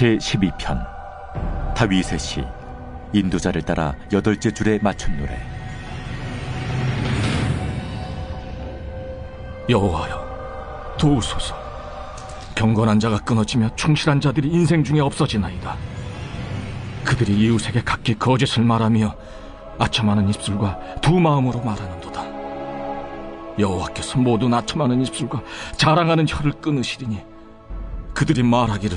제12편. 다윗의 시 인도자를 따라 여덟째 줄에 맞춘 노래. 여호와여 도우소서. 경건한 자가 끊어지며 충실한 자들이 인생 중에 없어지나이다. 그들이 이웃에게 각기 거짓을 말하며 아첨하는 입술과 두 마음으로 말하는도다. 여호와께서 모든 아첨하는 입술과 자랑하는 혀를 끊으시리니 그들이 말하기를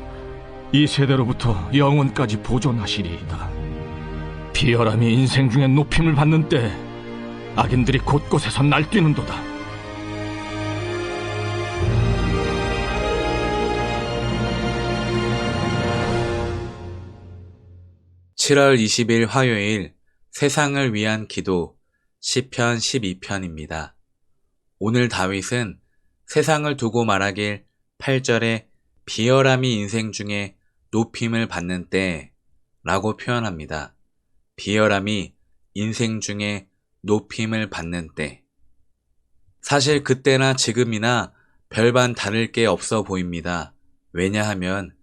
이 세대로부터 영원까지 보존하시리이다. 비열함이 인생 중에 높임을 받는 때 악인들이 곳곳에서 날뛰는도다. 7월 20일 화요일 세상을 위한 기도 시편 12편입니다. 오늘 다윗은 세상을 두고 말하길 8절에 비열함이 인생 중에 높임을 받는 때 라고 표현합니다. 비열함이 인생 중에 높임을 받는 때. 사실 그때나 지금이나 별반 다를 게 없어 보입니다. 왜냐하면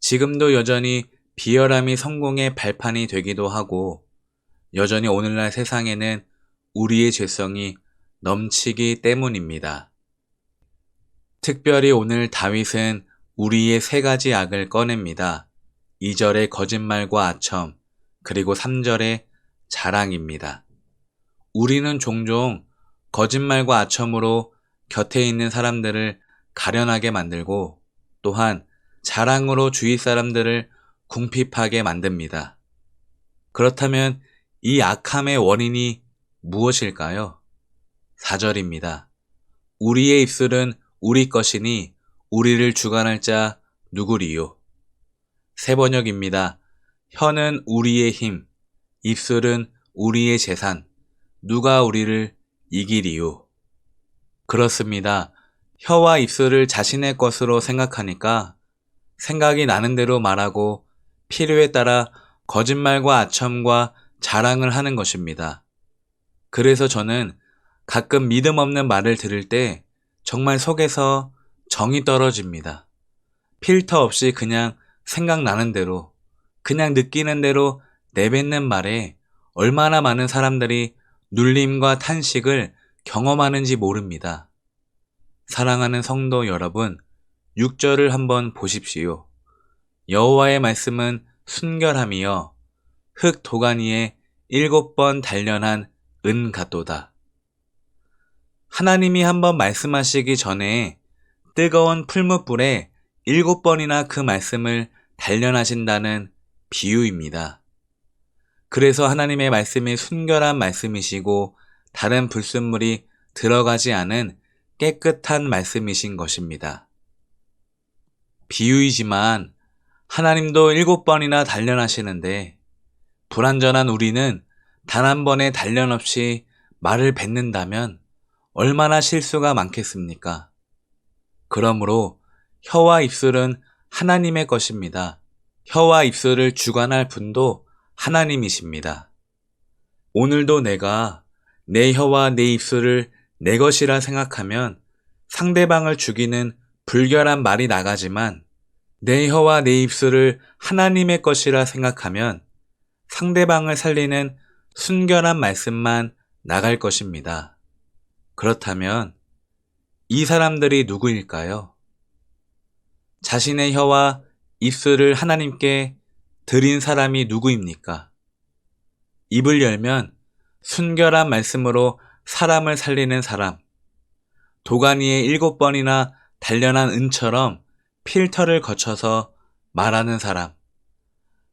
지금도 여전히 비열함이 성공의 발판이 되기도 하고 여전히 오늘날 세상에는 우리의 죄성이 넘치기 때문입니다. 특별히 오늘 다윗은 우리의 세 가지 악을 꺼냅니다. 2절의 거짓말과 아첨, 그리고 3절의 자랑입니다. 우리는 종종 거짓말과 아첨으로 곁에 있는 사람들을 가련하게 만들고 또한 자랑으로 주위 사람들을 궁핍하게 만듭니다. 그렇다면 이 악함의 원인이 무엇일까요? 4절입니다. 우리의 입술은 우리 것이니 우리를 주관할 자 누구리요? 세 번역입니다. 혀는 우리의 힘, 입술은 우리의 재산, 누가 우리를 이기리요? 그렇습니다. 혀와 입술을 자신의 것으로 생각하니까 생각이 나는 대로 말하고 필요에 따라 거짓말과 아첨과 자랑을 하는 것입니다. 그래서 저는 가끔 믿음 없는 말을 들을 때 정말 속에서 정이 떨어집니다. 필터 없이 그냥 생각나는 대로, 그냥 느끼는 대로 내뱉는 말에 얼마나 많은 사람들이 눌림과 탄식을 경험하는지 모릅니다. 사랑하는 성도 여러분, 6절을 한번 보십시오. 여호와의 말씀은 순결함이여 흙 도가니에 일곱 번 단련한 은 같도다. 하나님이 한번 말씀하시기 전에 뜨거운 풀무불에 일곱 번이나 그 말씀을 단련하신다는 비유입니다. 그래서 하나님의 말씀이 순결한 말씀이시고 다른 불순물이 들어가지 않은 깨끗한 말씀이신 것입니다. 비유이지만 하나님도 일곱 번이나 단련하시는데 불완전한 우리는 단 한 번의 단련 없이 말을 뱉는다면 얼마나 실수가 많겠습니까? 그러므로 혀와 입술은 하나님의 것입니다. 혀와 입술을 주관할 분도 하나님이십니다. 오늘도 내가 내 혀와 내 입술을 내 것이라 생각하면 상대방을 죽이는 불결한 말이 나가지만 내 혀와 내 입술을 하나님의 것이라 생각하면 상대방을 살리는 순결한 말씀만 나갈 것입니다. 그렇다면 이 사람들이 누구일까요? 자신의 혀와 입술을 하나님께 드린 사람이 누구입니까? 입을 열면 순결한 말씀으로 사람을 살리는 사람, 도가니에 일곱 번이나 단련한 은처럼 필터를 거쳐서 말하는 사람,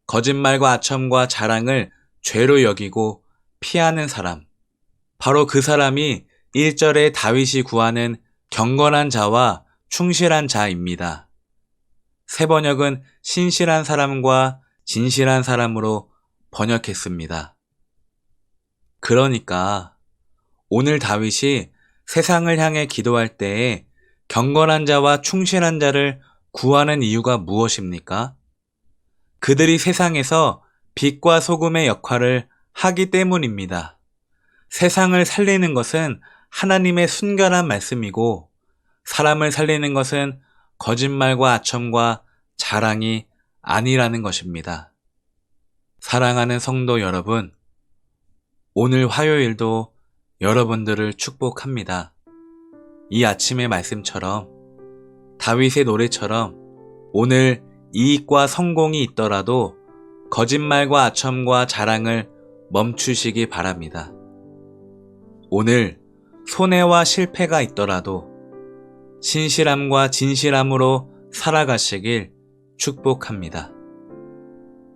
거짓말과 아첨과 자랑을 죄로 여기고 피하는 사람, 바로 그 사람이 1절에 다윗이 구하는 경건한 자와 충실한 자입니다. 새 번역은 신실한 사람과 진실한 사람으로 번역했습니다. 그러니까 오늘 다윗이 세상을 향해 기도할 때에 경건한 자와 충실한 자를 구하는 이유가 무엇입니까? 그들이 세상에서 빛과 소금의 역할을 하기 때문입니다. 세상을 살리는 것은 하나님의 순결한 말씀이고 사람을 살리는 것은 거짓말과 아첨과 자랑이 아니라는 것입니다. 사랑하는 성도 여러분, 오늘 화요일도 여러분들을 축복합니다. 이 아침의 말씀처럼 다윗의 노래처럼 오늘 이익과 성공이 있더라도 거짓말과 아첨과 자랑을 멈추시기 바랍니다. 오늘 손해와 실패가 있더라도 신실함과 진실함으로 살아가시길 축복합니다.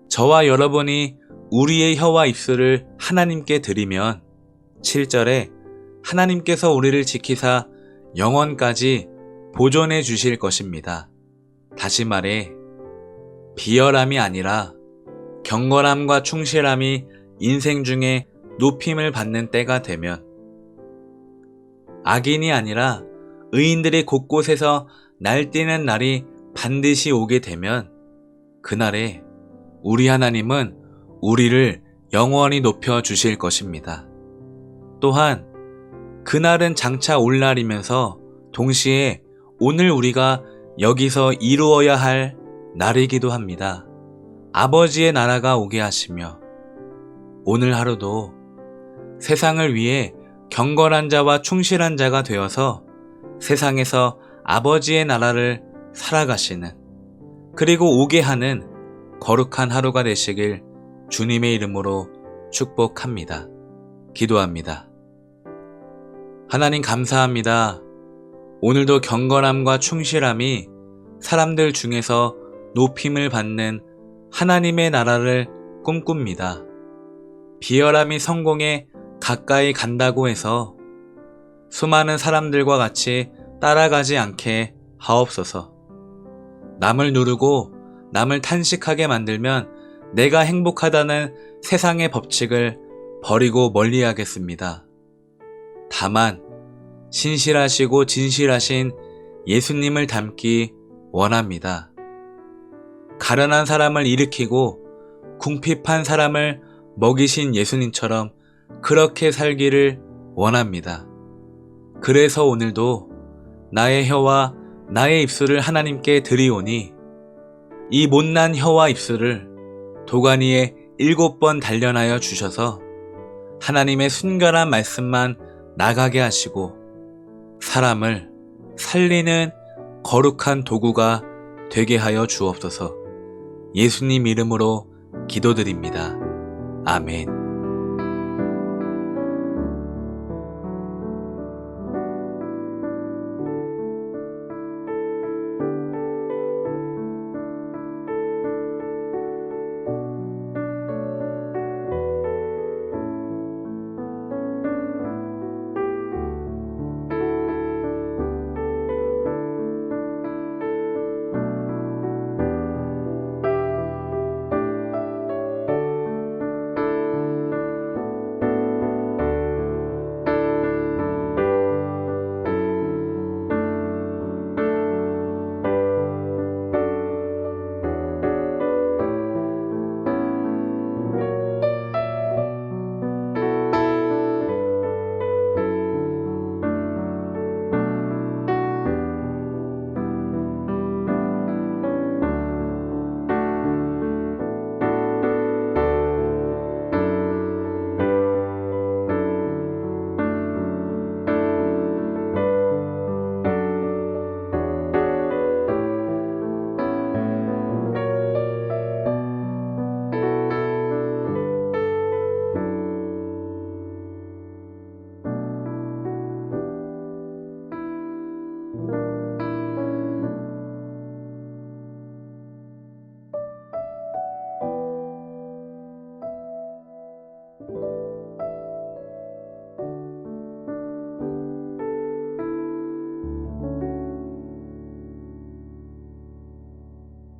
저와 여러분이 우리의 혀와 입술을 하나님께 드리면 7절에 하나님께서 우리를 지키사 영원까지 보존해 주실 것입니다. 다시 말해, 비열함이 아니라 경건함과 충실함이 인생 중에 높임을 받는 때가 되면 악인이 아니라 의인들이 곳곳에서 날뛰는 날이 반드시 오게 되면 그날에 우리 하나님은 우리를 영원히 높여 주실 것입니다. 또한 그날은 장차 올 날이면서 동시에 오늘 우리가 여기서 이루어야 할 날이기도 합니다. 아버지의 나라가 오게 하시며 오늘 하루도 세상을 위해 경건한 자와 충실한 자가 되어서 세상에서 아버지의 나라를 살아가시는 그리고 오게 하는 거룩한 하루가 되시길 주님의 이름으로 축복합니다. 기도합니다. 하나님 감사합니다. 오늘도 경건함과 충실함이 사람들 중에서 높임을 받는 하나님의 나라를 꿈꿉니다. 비열함이 성공에 가까이 간다고 해서 수많은 사람들과 같이 따라가지 않게 하옵소서. 남을 누르고 남을 탄식하게 만들면 내가 행복하다는 세상의 법칙을 버리고 멀리 하겠습니다. 다만, 신실하시고 진실하신 예수님을 닮기 원합니다. 가련한 사람을 일으키고 궁핍한 사람을 먹이신 예수님처럼 그렇게 살기를 원합니다. 그래서 오늘도 나의 혀와 나의 입술을 하나님께 드리오니 이 못난 혀와 입술을 도가니에 일곱 번 단련하여 주셔서 하나님의 순결한 말씀만 나가게 하시고 사람을 살리는 거룩한 도구가 되게 하여 주옵소서 예수님 이름으로 기도드립니다. 아멘.